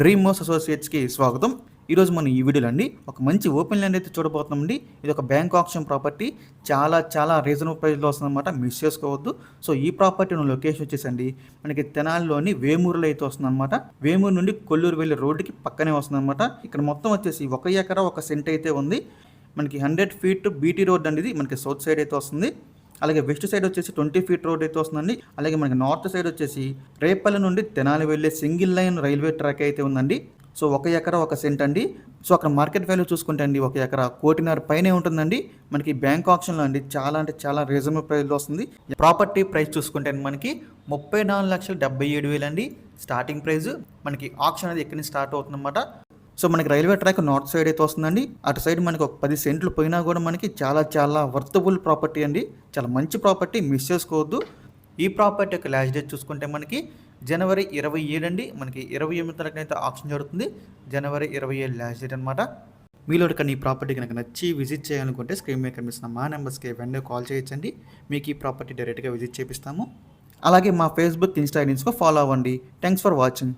Dream మోస్ అసోసియేట్స్కి స్వాగతం. ఈరోజు మనం ఈ వీడియోలో అండి ఒక మంచి ఓపెన్ ల్యాండ్ అయితే చూడబోతున్నామండి. ఇది ఒక బ్యాంక్ ఆప్షన్ ప్రాపర్టీ. చాలా చాలా రీజనబుల్ ప్రైస్లో వస్తుందన్నమాట. మిస్ చేసుకోవద్దు. సో ఈ ప్రాపర్టీ లొకేషన్ వచ్చేసండి. మనకి తెనాలిలోని వేమూరులో అయితే వస్తుందన్నమాట. వేమూరు నుండి కొల్లూరు వెళ్ళే రోడ్డుకి పక్కనే వస్తుందన్నమాట. ఇక్కడ మొత్తం వచ్చేసి ఒక ఎకరా ఒక సెంట్ అయితే ఉంది. మనకి హండ్రెడ్ ఫీట్ బీటీ రోడ్ అనేది మనకి సౌత్ సైడ్ అయితే వస్తుంది. అలాగే వెస్ట్ సైడ్ వచ్చేసి ట్వంటీ ఫీట్ రోడ్ అయితే వస్తుందండి. అలాగే మనకి నార్త్ సైడ్ వచ్చేసి రేపల్లి నుండి తెనాలి వెళ్ళే సింగిల్ లైన్ రైల్వే ట్రాక్ అయితే ఉందండి. సో ఒక ఎకరా ఒక సెంట్ అండి. సో అక్కడ మార్కెట్ వాల్యూ చూసుకుంటే అండి ఒక ఎకరా కోటిన్నర పైనే ఉంటుందండి. మనకి బ్యాంక్ ఆప్షన్లో అండి చాలా అంటే చాలా రీజనబుల్ ప్రైస్లో వస్తుంది. ప్రాపర్టీ ప్రైస్ చూసుకుంటే మనకి ముప్పై నాలుగు లక్షల డెబ్బై ఏడు వేలు అండి స్టార్టింగ్ ప్రైస్ మనకి ఆప్షన్ అనేది ఎక్కడి నుంచి స్టార్ట్ అవుతుందన్నమాట. సో మనకి రైల్వే ట్రాక్ నార్త్ సైడ్ అయితే వస్తుందండి. అటు సైడ్ మనకి ఒక పది సెంట్లు పోయినా కూడా మనకి చాలా చాలా వర్తబుల్ ప్రాపర్టీ అండి. చాలా మంచి ప్రాపర్టీ మిస్ చేసుకోవద్దు. ఈ ప్రాపర్టీ యొక్క లాస్ట్ డేట్ చూసుకుంటే మనకి జనవరి ఇరవై ఏడు అండి. మనకి ఇరవై ఎనిమిది తారీఖున అయితే ఆప్షన్ జరుగుతుంది. జనవరి ఇరవై ఏడు లాస్ట్ డేట్ అనమాట మీలో కానీ ఈ ప్రాపర్టీ కనుక నచ్చి విజిట్ చేయాలనుకుంటే స్క్రీన్ మీద కనిపిస్తున్న మా నెంబర్స్కి వెంటనే కాల్ చేయొచ్చండి. మీకు ఈ ప్రాపర్టీ డైరెక్ట్గా విజిట్ చేపిస్తాము. అలాగే మా ఫేస్బుక్ ఇన్స్టా ఫాలో అవ్వండి. Thanks for watching.